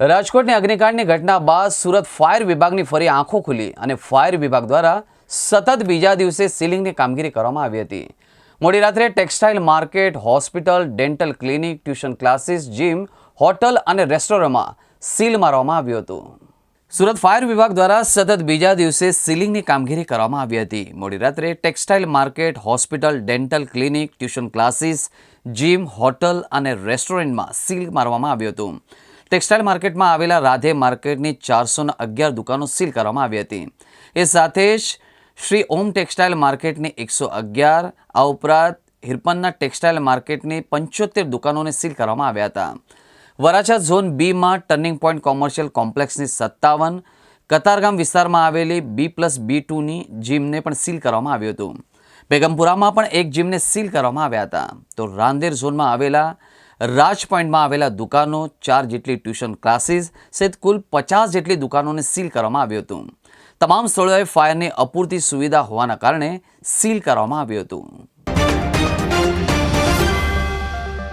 રાજકોટની અગ્નિકાંડની ઘટના બાદ સુરત ફાયર વિભાગની ફરી આંખો ખુલી અને ફાયર વિભાગ દ્વારા સતત બીજા દિવસે સીલિંગની કામગીરી કરવામાં આવી હતી. મોડી રાત્રે textile market, hospital, dental clinic, tuition classes, gym, hotel અને રેસ્ટોરન્ટમાં સીલ મારવામાં આવ્યું હતું. સુરત ફાયર વિભાગ દ્વારા સતત બીજા દિવસે સીલિંગની કામગીરી કરવામાં આવી હતી. મોડી રાત્રે textile market, hospital, dental clinic, tuition classes, gym, hotel અને રેસ્ટોરન્ટમાં સીલ મારવામાં આવ્યું હતું. ટેક્સટાઇલ માર્કેટમાં આવેલા રાધે માર્કેટની ચારસો અગિયાર દુકાનો સીલ કરવામાં આવી હતી. એ સાથે જ શ્રી ઓમ ટેક્સટાઇલ માર્કેટની એકસો અગિયાર, આ ઉપરાંત હિરપનના ટેક્સટાઇલ માર્કેટની પંચોતેર દુકાનોને સીલ કરવામાં આવ્યા હતા. વરાછા ઝોન બીમાં ટર્નિંગ પોઈન્ટ કોમર્શિયલ કોમ્પ્લેક્સની સત્તાવન, કતારગામ વિસ્તારમાં આવેલી બી પ્લસ બી ટુની જીમને પણ સીલ કરવામાં આવ્યું હતું. બેગમપુરામાં પણ એક જીમને સીલ કરવામાં આવ્યા હતા. તો રાંદેર ઝોનમાં આવેલા રાજ પોઈન્ટમાં આવેલા દુકાનો ચાર જેટલી ટ્યુશન ક્લાસીસ સહિત કુલ પચાસ જેટલી દુકાનોને સીલ કરવામાં આવ્યું હતું. તમામ સ્થળોએ ફાયરની અપૂરતી સુવિધા હોવાના કારણે સીલ કરવામાં આવ્યું હતું.